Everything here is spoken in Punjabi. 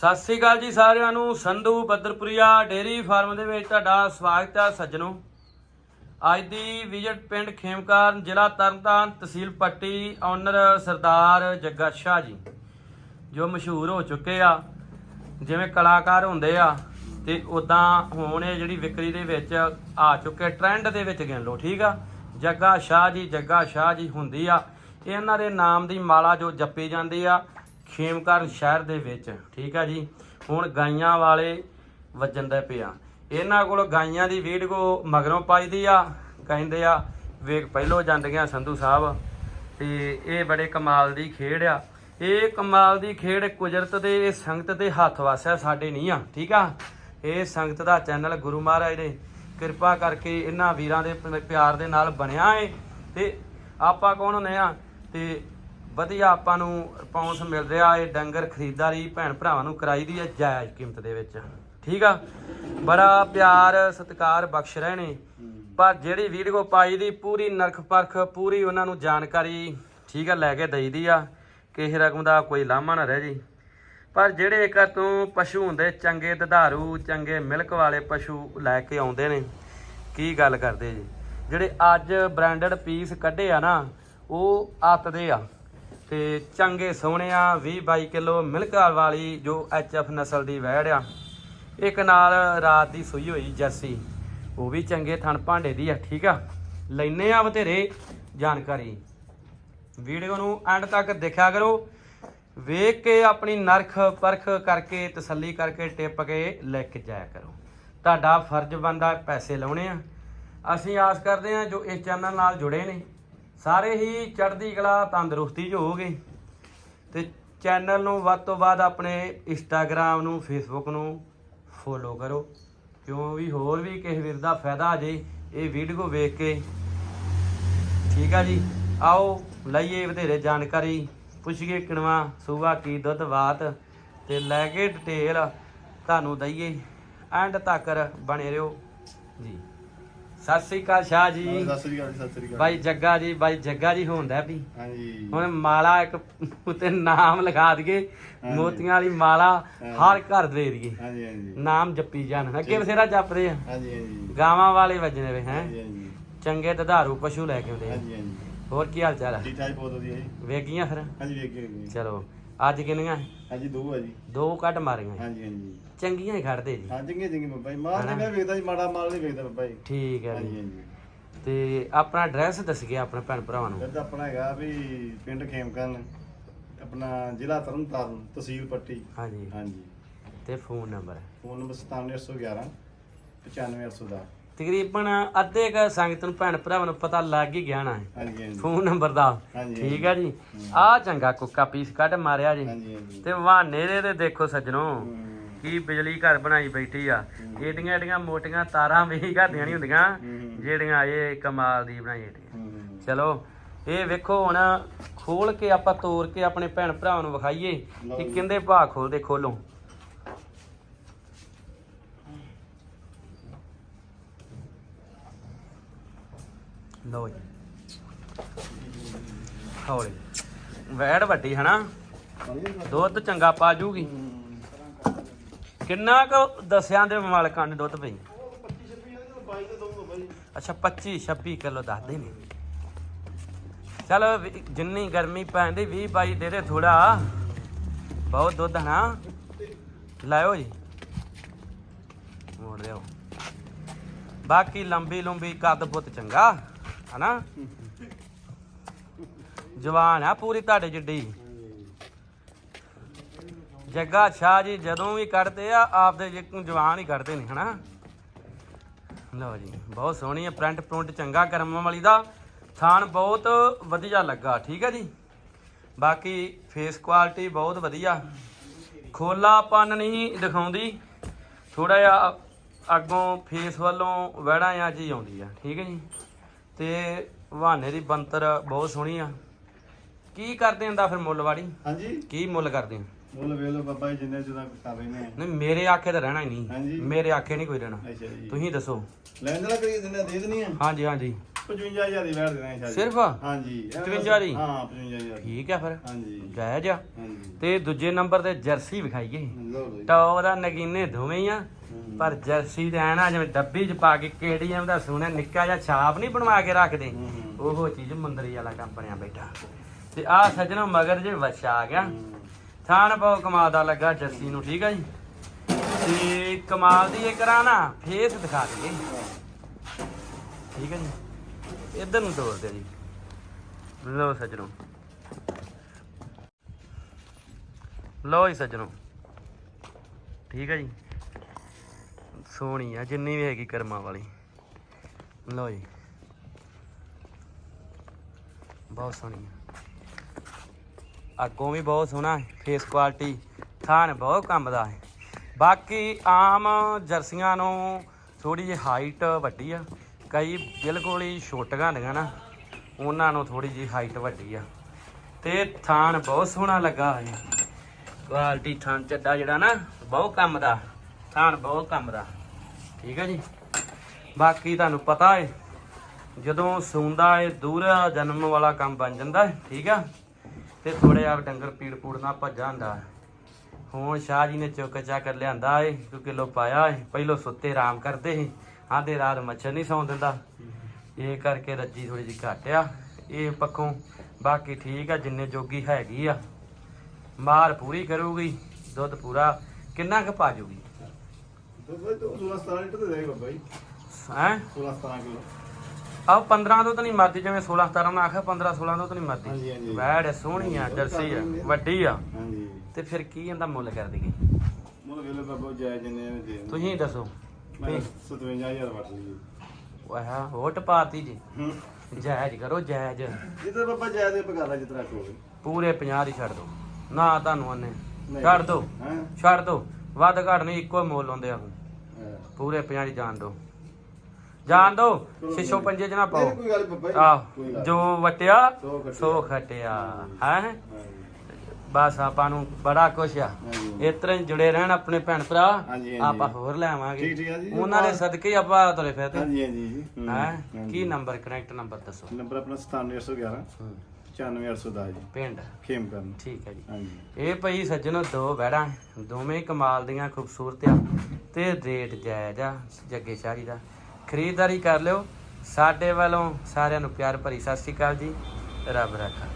ਸਤਿ ਸ੍ਰੀ ਅਕਾਲ ਜੀ ਸਾਰਿਆਂ ਨੂੰ, ਸੰਧੂ ਬੱਦਰਪੁਰੀਆ ਡੇਰੀ ਫਾਰਮ ਦੇ ਵਿੱਚ ਤੁਹਾਡਾ ਸਵਾਗਤ ਹੈ ਸੱਜਣੋ। ਅੱਜ ਦੀ ਵਿਜ਼ਿਟ ਪਿੰਡ ਖੇਮਕਾਰ ਜ਼ਿਲ੍ਹਾ ਤਰਨਤਾਰਨ ਤਹਿਸੀਲ ਪੱਟੀ, ਓਨਰ ਸਰਦਾਰ ਜੱਗਾ ਸ਼ਾਹ ਜੀ, ਜੋ ਮਸ਼ਹੂਰ ਹੋ ਚੁੱਕੇ ਆ, ਜਿਵੇਂ ਕਲਾਕਾਰ ਹੁੰਦੇ ਆ, ਤੇ ਉਦਾਂ ਹੁਣ ਇਹ ਜਿਹੜੀ ਵਿਕਰੀ ਦੇ ਵਿੱਚ ਆ ਚੁੱਕੇ, ਟ੍ਰੈਂਡ ਦੇ ਵਿੱਚ ਗਿਣ ਲਓ, ਠੀਕ ਆ? ਜੱਗਾ ਸ਼ਾਹ ਜੀ, ਜੱਗਾ ਸ਼ਾਹ ਜੀ ਹੁੰਦੀ ਆ, ਇਹਨਾਂ ਦੇ ਨਾਮ ਦੀ ਮਾਲਾ ਜੋ ਜੱਪੀ ਜਾਂਦੀ ਆ ਖੇਮਕਰਨ ਸ਼ਹਿਰ ਦੇ ਵਿੱਚ, ਠੀਕ ਆ ਜੀ? ਹੁਣ ਗਾਈਆਂ ਵਾਲੇ ਵੱਜਣ ਦੇ ਪਿਆ ਇਹਨਾਂ ਕੋਲ ਗਾਈਆਂ ਦੀ ਵੀਡੀਓ ਮਗਰੋਂ ਪਾਈਦੀ ਆ, ਕਹਿੰਦੇ ਆ, ਵੇਖ ਪਹਿਲੋਂ ਜਾਂਦੀਆਂ ਸੰਧੂ ਸਾਹਿਬ, ਤੇ ਇਹ ਬੜੇ ਕਮਾਲ ਦੀ ਖੇਡ ਆ। ਇਹ ਕਮਾਲ ਦੀ ਖੇਡ ਕੁਦਰਤ ਦੇ, ਇਹ ਸੰਗਤ ਦੇ ਹੱਥ ਵਾਸਿਆ ਸਾਡੇ ਨਹੀਂ ਆ, ਠੀਕ ਆ? ਇਹ ਸੰਗਤ ਦਾ ਚੈਨਲ ਗੁਰੂ ਮਹਾਰਾਜ ਨੇ ਕਿਰਪਾ ਕਰਕੇ ਇਹਨਾਂ ਵੀਰਾਂ ਦੇ ਪਿਆਰ ਦੇ ਨਾਲ ਬਣਿਆ ਏ, ਤੇ ਆਪਾਂ ਕੌਣ ਹੁੰਦੇ ਆ? ਤੇ ਵਧੀਆ ਆਪਾਂ ਨੂੰ ਰਿਸਪੌਂਸ ਮਿਲ ਰਿਹਾ ਏ ਡੰਗਰ ਖਰੀਦਦਾਰੀ ਭੈਣ ਭਰਾਵਾਂ ਨੂੰ ਕਰਾਈ ਦੀ ਹੈ ਜਾਇਜ਼ ਕੀਮਤ ਦੇ ਵਿੱਚ। ਠੀਕ ਆ? ਬੜਾ ਪਿਆਰ ਸਤਿਕਾਰ ਬਖਸ਼ ਰਹੇ ਨੇ। ਪਰ ਜਿਹੜੀ ਵੀਡੀਓ ਪਾਈ ਦੀ ਪੂਰੀ ਨਰਖ ਪਰਖ ਪੂਰੀ ਉਹਨਾਂ ਨੂੰ ਜਾਣਕਾਰੀ ਠੀਕ ਆ ਲੈ ਕੇ ਦਈਦੀ ਆ। ਕਿਸੇ ਰਕਮ ਦਾ ਕੋਈ ਲਾਮਾ ਨਾ ਰਹਿ ਜੀ। ਪਰ ਜਿਹੜੇ ਇੱਕ ਤੋਂ ਪਸ਼ੂ ਹੁੰਦੇ ਚੰਗੇ ਦੁਧਾਰੂ ਚੰਗੇ ਮਿਲਕ ਵਾਲੇ ਪਸ਼ੂ ਲੈ ਕੇ ਆਉਂਦੇ ਨੇ ਕੀ ਗੱਲ ਕਰਦੇ ਜੀ? ਜਿਹੜੇ ਅੱਜ ਬ੍ਰਾਂਡਡ ਪੀਸ ਕੱਢੇ ਆ ਨਾ ਉਹ ਅੱਤਦੇ ਆ। ਤੇ ਚੰਗੇ ਸੋਹਣੇ ਆ 20 22 ਕਿਲੋ ਮਿਲਕ ਵਾਲੀ ਜੋ ਐਚਐਫ ਨਸਲ ਦੀ ਵੈੜ ਆ। ਇੱਕ ਨਾਲ ਰਾਤ ਦੀ ਸੂਈ ਹੋਈ ਜਰਸੀ। ਉਹ ਵੀ ਚੰਗੇ ਥਣ ਭਾਂਡੇ ਦੀ ਆ, ਠੀਕ ਆ? ਲੈਨੇ ਆ ਬਥੇਰੇ ਜਾਣਕਾਰੀ। ਵੀਡੀਓ ਨੂੰ ਐਂਡ ਤੱਕ ਦੇਖਿਆ ਕਰੋ। ਵੇਖ ਕੇ ਆਪਣੀ ਨਰਖ ਪਰਖ ਕਰਕੇ, ਤਸੱਲੀ ਕਰਕੇ, ਟਿਪ ਕੇ ਲੈ ਕੇ ਜਾਇਆ ਕਰੋ। ਤੁਹਾਡਾ ਫਰਜ਼ ਬੰਦਾ ਪੈਸੇ ਲਾਉਣੇ ਆ। ਅਸੀਂ ਆਸ ਕਰਦੇ ਹਾਂ ਜੋ ਇਸ ਚੈਨਲ ਨਾਲ ਜੁੜੇ ਨੇ। ਸਾਰੇ ਹੀ ਚੜ੍ਹਦੀ ਕਲਾ ਤੰਦਰੁਸਤੀ 'ਚ ਹੋਵੋਗੇ। ਤੇ ਚੈਨਲ ਨੂੰ ਵੱਧ ਤੋਂ ਵੱਧ ਆਪਣੇ ਇੰਸਟਾਗ੍ਰam ਨੂੰ, ਫੇਸਬੁੱਕ ਨੂੰ ਫੋਲੋ ਕਰੋ। ਕਿਉਂ ਵੀ ਹੋਰ ਵੀ ਕਿਸੇ ਵੀਰ ਦਾ ਫਾਇਦਾ ਆ ਜੇ ਇਹ ਵੀਡੀਓ ਵੇਖ ਕੇ। ਠੀਕ ਆ ਜੀ, ਆਓ ਲਈਏ ਵਧੇਰੇ ਜਾਣਕਾਰੀ। ਪੁੱਛੀਏ ਕਿਣਵਾ, ਸੂਆ ਕੀ ਦੁੱਧ, ਬਾਤ ਤੇ ਲੈ ਕੇ ਡਿਟੇਲ ਤੁਹਾਨੂੰ ਦਈਏ। ਐਂਡ ਤੱਕ ਬਣੇ ਰਹੋ। ਜੀ। ਸਤਿ ਸ੍ਰੀ ਅਕਾਲ ਸ਼ਾਹ ਜੀ। ਸਤਿ ਸ੍ਰੀ ਅਕਾਲ ਜੀ, ਸਤਿ ਸ੍ਰੀ ਅਕਾਲ। ਬਾਈ ਜੱਗਾ ਜੀ ਬਾਈ ਜੱਗਾ ਜੀ ਹੁੰਦਾ ਵੀ। ਹਾਂਜੀ। ਹੁਣ ਮਾਲਾ ਇੱਕ ਉਤੇ ਨਾਮ ਲਿਖਾ ਦਈਏ। ਮੋਤੀਆਂ ਵਾਲੀ ਮਾਲਾ ਹਰ ਘਰ ਦੇ ਦਈਏ। ਹਾਂਜੀ ਹਾਂਜੀ। ਨਾਮ ਜੱਪੀ ਜਾਣ। ਅੱਗੇ ਬਥੇਰਾ ਜਪਦੇ ਆ। ਹਾਂਜੀ ਹਾਂਜੀ। ਗਾਵਾਂ ਵਾਲੇ ਵੱਜਣੇ ਵੇ ਹੈ। ਹਾਂਜੀ ਹਾਂਜੀ। ਚੰਗੇ ਦੁਧਾਰੂ ਪਸ਼ੂ ਲੈ ਕੇ ਆਉਂਦੇ ਆ। ਹਾਂਜੀ ਹਾਂਜੀ। ਹੋਰ ਕੀ ਹਾਲ ਚਾਲ ਆ? ਠੀਕ ਠਾਕ ਬਹੁਤ ਵਧੀਆ ਜੀ। ਵੇਗੀਆਂ ਫਿਰ? ਹਾਂਜੀ ਵੇਖ ਚਲੋ। ਅੱਜ ਕਿੰਨੀਆਂ ਹਾਂਜੀ ਦੋ ਆ ਜੀ। ਦੋ ਕੱਟ ਮਾਰੀਆਂ ਹਾਂਜੀ ਹਾਂਜੀ। ਚੰਗੀਆਂ ਹੀ ਖੜਦੇ ਜੀ। ਹਾਂ ਚੰਗੇ ਚੰਗੇ ਬੱਬਾ ਜੀ। ਮਾਲ? ਨਹੀਂ ਮੈਂ ਵੇਖਦਾ ਜੀ ਮਾੜਾ ਮਾਲ ਨਹੀਂ ਵੇਖਦਾ ਬੱਬਾ ਜੀ। ਠੀਕ ਹੈ ਹਾਂਜੀ ਜੀ। ਹਾਂਜੀ ਤੇ ਆਪਣਾ ਐਡਰੈਸ ਦੱਸ ਗਿਆ ਆਪਣੇ ਭੈਣ ਭਰਾਵਾਂ ਨੂੰ। ਤਾਂ ਆਪਣਾ ਹੈਗਾ ਵੀ ਪਿੰਡ ਖੇਮਕਰਨ ਆਪਣਾ ਜ਼ਿਲ੍ਹਾ ਤਰਨਤਾਰਨ ਤਹਿਸੀਲ ਪੱਟੀ। ਹਾਂਜੀ। ਹਾਂਜੀ। ਤੇ ਫੋਨ ਨੰਬਰ? ਫੋਨ ਨੰਬਰ 97811 95810 ਤਕਰੀਬਨ ਅੱਧੇ ਕ ਸੰਗਤ ਨੂੰ ਭੈਣ ਭਰਾਵਾਂ ਨੂੰ ਪਤਾ ਲੱਗ ਹੀ ਗਿਆ ਨਾ ਹਾਂਜੀ ਹਾਂਜੀ। ਫੋਨ ਨੰਬਰ ਦਾ। ਹਾਂਜੀ, ਠੀਕ ਹੈ ਜੀ। ਆ ਚੰਗਾ ਕੁੱਕਾ ਪੀਸ ਕੱਢ ਮਾਰਿਆ ਜੀ। ਹਾਂਜੀ ਹਾਂਜੀ। ਤੇ ਦੇ ਤੇ ਦੇਖੋ ਸੱਜਣੋ ਹੂੰ। ਕੀ ਬਿਜਲੀ ਘਰ ਬਣਾਈ ਬੈਠੀ ਆ। ਏਡੀਆਂ ਏਡੀਆਂ ਮੋਟੀਆਂ ਤਾਰਾਂ ਵੀ ਘਰ ਦੀਆਂ ਨਹੀਂ ਹੁੰਦੀਆਂ ਹੂੰ। ਜਿਹੜੀਆਂ ਇਹ ਕਮਾਲ ਦੀ ਬਣਾਈ ਏਡੀਆਂ। ਹੂੰ। ਚਲੋ ਇਹ ਵੇਖੋ ਹੁਣ ਖੋਲ ਕੇ ਆਪਾਂ ਤੋੜ ਕੇ ਆਪਣੇ ਭੈਣ ਭਰਾਵਾਂ ਨੂੰ ਵਿਖਾਈਏ ਕਿ ਕਿੰਦੇ ਭਾਅ ਖੋਲਦੇ ਖੋਲੋ। ਲਓ ਜੀ। ਹੌਲੀ ਵੈੜ ਵੱਡੀ ਹਨਾ? ਦੁੱਧ ਚੰਗਾ ਪਾ ਜੂਗੀ ਕਿੰਨਾ ਕੁ ਦੱਸਿਆਂ ਦੇ ਮਾਲਕਾਂ ਨੇ ਦੁੱਧ ਪਈ ਅੱਛਾ 25 26 ਕਿਲੋ ਦੱਸਦੇ ਨੇ। ਚਲ ਜਿੰਨੀ ਗਰਮੀ ਪੈਂਦੀ 20 22 ਦੇ ਦੇ ਥੋੜਾ ਬਹੁਤ ਦੁੱਧ ਹੈ ਨਾ ਲਾਇਓ ਜੀ। ਮੋੜ ਲਿਓ ਬਾਕੀ ਲੰਬੀ ਲੰਬੀ ਕੱਦ ਬਹੁਤ ਚੰਗਾ। ਹਨਾ? ਜਵਾਨ ਆ ਪੂਰੀ ਤੁਹਾਡੇ ਜਿੱਡੀ। ਜੱਗਾ ਸ਼ਾਹ ਜੀ ਜਦੋਂ ਵੀ ਕੱਢਦੇ ਆ, ਆਪਦੇ ਜਵਾਨ ਹੀ ਕੱਢਦੇ ਨੇ, ਹਨਾ? ਲਓ ਜੀ, ਬਹੁਤ ਸੋਹਣੀ ਹੈ ਪ੍ਰਿੰਟ ਪ੍ਰਿੰਟ, ਚੰਗਾ ਕਰਮਾਂ ਵਾਲੀ ਦਾ। ਥਾਨ ਬਹੁਤ ਵਧੀਆ ਲੱਗਾ, ਠੀਕ ਹੈ ਜੀ? ਬਾਕੀ ਫੇਸ ਕੁਆਲਿਟੀ ਬਹੁਤ ਵਧੀਆ। ਖੋਲਾਪਨ ਨਹੀਂ ਦਿਖਾਉਂਦੀ। ਥੋੜਾ ਜਿਹਾ ਅੱਗੋਂ ਫੇਸ ਵੱਲੋਂ ਵਹਿੜਾਂ ਆ ਜੀ ਆਉਂਦੀ ਆ, ਠੀਕ ਹੈ ਜੀ? ਤੇ ਵਾਹਨੇ ਦੀ ਬੰਤਰ ਬਹੁਤ ਸੋਹਣੀ ਆ। ਕੀ ਕਰਦੇ ਹੁੰਦਾ ਫਿਰ ਮੁੱਲ ਵਾੜੀ ਹਾਂਜੀ। ਕੀ ਮੁੱਲ ਕਰਦੇ ਆ? ਬੋਲ ਵੇਲੋ ਬਾਬਾ ਜੀ ਜਿੰਨੇ ਜੁਦਾ ਕਰ ਰਹੇ ਨੇ। ਨਹੀਂ ਮੇਰੇ ਆਖੇ ਤਾਂ ਰਹਿਣਾ ਹੀ ਨਹੀਂ। ਹਾਂਜੀ। ਮੇਰੇ ਆਖੇ ਨਹੀਂ ਕੋਈ ਰਹਿਣਾ। ਅੱਛਾ ਜੀ। ਤੁਸੀਂ ਦੱਸੋ। ਲੈਣ ਕਰੀ ਦਿੰਦੇ ਦੇ ਦੇਣੀ ਆ? ਹਾਂਜੀ ਹਾਂਜੀ। 55000 ਦੀ ਵੈਟ ਦੇਣਾ ਸ਼ਾਹ ਸਿਰਫ? ਹਾਂਜੀ। ਇਹ 55 ਦੀ? ਹਾਂ? 55000 ਠੀਕ ਆ ਫਿਰ। ਹਾਂਜੀ। ਜਾਇਜ਼ ਆ। ਹਾਂਜੀ। ਤੇ ਦੂਜੇ ਨੰਬਰ ਤੇ ਜਰਸੀ ਵਿਖਾਈਏ। ਲਓ ਟੌਪ ਦਾ ਨਗੀਨੇ ਦੋਵੇਂ ਹੀ ਆ। ਹੂੰ। ਪਰ ਜਰਸੀ ਤੇ ਐਨਾ ਜਿਵੇਂ ਡੱਬੀ 'ਚ ਪਾ ਕੇ ਕੇਡੀਐਮ ਦਾ ਸੋਹਣਾ ਨਿੱਕਾ ਜਿਹਾ ਛਾਪ ਨਹੀਂ ਬਣਵਾ ਕੇ ਰੱਖਦੇ। ਉਹ ਚੀਜ਼ ਮੰਦਰੀ ਵਾਲਾ ਕੰਮ ਬਣਿਆ ਬੈਠਾ। ਤੇ ਆ ਸੱਜਣੋ ਮਗਰ ਜੇ ਵਛਾ ਆ ਗਿਆ। ਥਾਣ ਬਹੁਤ ਕਮਾਲ ਦਾ ਲੱਗਾ ਜਰਸੀ ਨੂੰ ਠੀਕ ਆ ਜੀ? ਤੇ ਕਮਾਲ ਦੀ ਇਹ ਕਰਾਂ ਨਾ ਫੇਸ ਦਿਖਾ ਦਈਏ। ਠੀਕ ਹੈ ਜੀ? ਇੱਧਰ ਨੂੰ ਤੋੜ ਦਿਓ ਜੀ। ਲਓ ਸੱਜਣੋ। ਲਓ ਜੀ ਸੱਜਣੋ। ਠੀਕ ਹੈ ਜੀ? ਸੋਹਣੀ ਆ, ਜਿੰਨੀ ਵੀ ਹੈਗੀ ਕਰਮਾਂ ਵਾਲੀ। ਲਓ ਜੀ। ਬਹੁਤ ਸੋਹਣੀ ਆ। ਅੱਗੋਂ ਵੀ ਬਹੁਤ ਸੋਹਣਾ ਫੇਸ ਕੁਆਲਿਟੀ ਥਾਣ ਬਹੁਤ ਕੰਮ ਦਾ ਹੈ। ਬਾਕੀ ਆਮ ਜਰਸੀਆਂ ਨੂੰ ਥੋੜੀ ਜਿਹੀ ਹਾਈਟ ਵੱਡੀ ਆ। ਕਈ ਬਿਲਕੁਲ ਹੀ ਛੋਟੀਆਂ ਹੁੰਦੀਆਂ ਨਾ, ਉਹਨਾਂ ਨੂੰ ਥੋੜੀ ਜਿਹੀ ਹਾਈਟ ਵੱਡੀ ਆ। ਤੇ ਥਾਣ ਬਹੁਤ ਸੋਹਣਾ ਲੱਗਾ ਹੈ ਕੁਆਲਿਟੀ ਥਾਣ ਚੱਡਾ ਜਿਹੜਾ ਨਾ, ਬਹੁਤ ਕੰਮ ਦਾ। ਥਾਣ ਬਹੁਤ ਕੰਮ ਦਾ। ਠੀਕ ਹੈ ਜੀ? ਬਾਕੀ ਤੁਹਾਨੂੰ ਪਤਾ ਹੈ ਜਦੋਂ ਸੌਂਦਾ ਹੈ ਦੂਰ ਜਨਮ ਵਾਲਾ ਕੰਮ ਬਣ ਜਾਂਦਾ ਹੈ ਠੀਕ ਆ? ਤੇ ਥੋੜੇ ਆਪ ਡੰਗਰ ਪੀੜ ਪੂੜ ਨਾ ਭੱਜਾ ਹੁੰਦਾ ਹੁਣ ਸ਼ਾਹ ਜੀ ਨੇ ਚੁੱਕ ਚੱਕ ਲਿਆਂਦਾ ਏ ਕਿਉਂਕਿ ਕਿਲੋ ਪਾਇਆ ਏ, ਪਹਿਲੋਂ ਸੁੱਤੇ ਆਰਾਮ ਕਰਦੇ ਸੀ ਆਂਦੇ ਰਾਤ ਮੱਛਰ ਨਹੀਂ ਸੌਂ ਦਿੰਦਾ। ਇਹ ਕਰਕੇ ਰੱਜੀ ਥੋੜੀ ਜਿਹੀ ਘੱਟ ਆ। ਇਹ ਪੱਖੋਂ ਬਾਕੀ ਠੀਕ ਆ, ਜਿੰਨੇ ਜੋਗੀ ਹੈਗੀ ਆ। ਮਾਰ ਪੂਰੀ ਕਰੂਗੀ, ਦੁੱਧ ਪੂਰਾ ਕਿੰਨਾ ਕੁ ਪਾਜੂਗੀ ਜੂਗੀ ਤੇ ਬਈ ਤੂੰ 16 17 ਲੀਟਰ ਦੇ ਦੇ ਬਾਬਾ ਜੀ ਹੈ? 16 17 ਕਿਲੋ। ਆਹ 15 ਤੋਂ ਤਾਂ ਨਹੀਂ ਮਰਦੀ ਜਿਵੇਂ 16 17 ਮੈਂ ਆਖਿਆ 15 16 ਤੋਂ ਤਾਂ ਨਹੀਂ ਹਾਂਜੀ, ਮਰਦੀ ਹਾਂਜੀ। ਵੈੜ ਸੋਹਣੀ ਆ ਜਰਸੀ ਆ ਵੱਡੀ ਆ। ਹਾਂਜੀ। ਤੇ ਫਿਰ ਕੀ ਇਹਦਾ ਮੁੱਲ ਕਰ ਦੇਗੀ ਮੁੱਲ ਵੇਲੇ ਬਾਬਾ ਜਾਇ ਜਿੰਨੇ ਨੇ ਦੇ ਤੁਸੀਂ ਦੱਸੋ। ਮੈਂ 57000 ਵਟ ਲਈ। ਵਾਹ ਵੋਟ ਪਾਤੀ ਜੀ। ਹੂੰ। ਜਾਇਜ਼ ਕਰੋ ਜਾਇਜ਼। ਜਿੱਦਾਂ ਬਾਬਾ ਜਾਇ ਦੇ ਪਕਾ ਲਾ ਜਿਤਨਾ ਕੋਲ ਪੂਰੇ 50 ਹੀ ਛੱਡ ਦੋ। ਨਾ ਤੁਹਾਨੂੰ ਉਹਨੇ। ਛੱਡ ਦੋ। ਹਾਂ? ਛੱਡ ਦੋ। ਵੱਧ ਘੱਟ ਨਹੀਂ ਇੱਕੋ ਹੀ ਮੁੱਲ ਹੁੰਦੇ ਆ ਹੁਣ। ਪੂਰੇ 50 ਹੀ ਜਾਣ ਦੋ। ਜਾਣ ਦੋ ਛਿਛੋ ਪੰਜੇ ਚ ਨਾ ਪਾਓ। ਕੋਈ ਗੱਲ ਨੀ ਬਾਬਾ ਜੀ। ਆਹ ਕੋਈ ਗੱਲ ਜੋ ਵਟਿਆ ਸੋ ਖੱਟਿਆ। ਸੋ ਖਟਿਆ। ਹੈ? ਬਸ ਆਪਾਂ ਨੂੰ ਬੜਾ ਕੁਛ ਆ। ਹਾਂਜੀ। ਇਸ ਤਰ੍ਹਾਂ ਹੀ ਜੁੜੇ ਰਹਿਣ ਆਪਣੇ ਭੈਣ ਭਰਾ। ਹਾਂਜੀ, ਹਾਂਜੀ। ਆਪਾਂ ਹੋਰ ਲੈਵਾਂਗੇ ਠੀਕ, ਠੀਕ ਆ ਜੀ। ਉਹਨਾਂ ਦੇ ਸਦਕੇ ਹੀ ਆਪਾਂ ਤੁਰੇ ਫਿਰਦੇ। ਹਾਂਜੀ ਹਾਂਜੀ ਜੀ। ਹੂੰ, ਹੈ? ਹਾਂਜੀ। ਕੀ ਨੰਬਰ ਕਨੈਕਟ ਨੰਬਰ ਦੱਸੋ? ਨੰਬਰ ਆਪਣਾ 97811 ਹੂੰ, 95810 ਜੀ। ਪਿੰਡ। ਖੇਮ ਕਰਨ ਠੀਕ ਹੈ ਜੀ। ਹਾਂਜੀ। ਇਹ ਪਈ ਸੱਜਣੋ ਦੋ ਬੈੜਾਂ ਦੋਵੇਂ ਕਮਾਲ ਦੀਆਂ ਖੂਬਸੂਰਤ ਆ ਤੇ ਰੇਟ ਜਾਇਜ਼ ਆ ਜੱਗੇ ਸ਼ਾਹੀ ਦਾ। ਖਰੀਦਦਾਰੀ ਕਰ ਲਿਓ ਸਾਡੇ ਵੱਲੋਂ ਸਾਰਿਆਂ ਨੂੰ ਪਿਆਰ ਭਰੀ ਸਤਿ ਸ਼੍ਰੀ ਅਕਾਲ ਜੀ। ਰੱਬ ਰੱਖਾ।